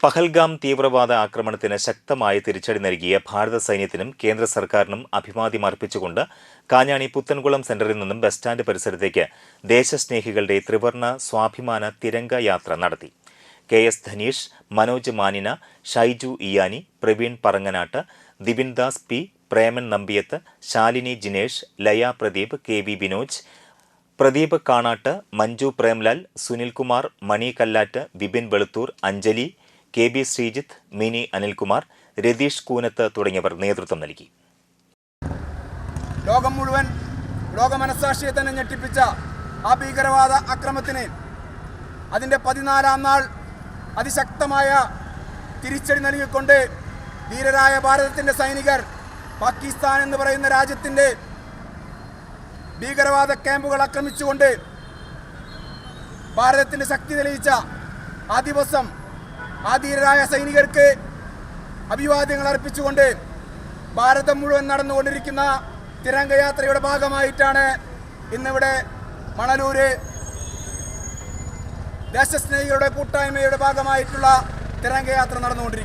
പഹൽഗാം തീവ്രവാദ ആക്രമണത്തിന് ശക്തമായ തിരിച്ചടി നൽകിയ ഭാരത സൈന്യത്തിനും കേന്ദ്ര സർക്കാരിനും അഭിവാദ്യം അർപ്പിച്ചുകൊണ്ട് കാഞ്ഞാണി പുത്തൻകുളം സെന്ററിൽ നിന്നും ബസ് സ്റ്റാൻഡ് പരിസരത്തേക്ക് ദേശസ്നേഹികളുടെ ത്രിവർണ സ്വാഭിമാന തിരംഗ യാത്ര നടത്തി. കെ എസ് ധനീഷ് മനോജ് മാനിന Shaiju ഇയാനി Praveen Paranganatt Dibin Das P Preman Nambiath Shalini Jinesh Laya Pradeep K V Binoj Pradeep Kanatt Manju Premlal Sunilkumar Mani Kallatt Vipin Veluthur Anjali K B Sreejith Mini Anilkumar Ratheesh Koonath തുടങ്ങിയവർ നേതൃത്വം നൽകി. ലോകം മുഴുവൻ ലോക മനസാക്ഷിയെ തന്നെ ഞെട്ടിപ്പിച്ച ആ ഭീകരവാദ അക്രമത്തിന് അതിന്റെ പതിനാലാം നാൾ അതിശക്തമായ തിരിച്ചടി നൽകിക്കൊണ്ട് ധീരരായ ഭാരതത്തിന്റെ സൈനികർ പാകിസ്ഥാൻ എന്ന് പറയുന്ന രാജ്യത്തിന്റെ ഭീകരവാദ ക്യാമ്പുകൾ ആക്രമിച്ചുകൊണ്ട് ഭാരതത്തിന്റെ ശക്തി തെളിയിച്ച ആ ദിവസം ആ ധീരരായ സൈനികർക്ക് അഭിവാദ്യങ്ങൾ അർപ്പിച്ചുകൊണ്ട് ഭാരതം മുഴുവൻ നടന്നുകൊണ്ടിരിക്കുന്ന തിരംഗയാത്രയുടെ ഭാഗമായിട്ടാണ് ഇന്നിവിടെ മണലൂര് ദേശസ്നേഹികളുടെ കൂട്ടായ്മയുടെ ഭാഗമായിട്ടുള്ള തിരംഗയാത്ര നടന്നുകൊണ്ടിരിക്കുന്നത്.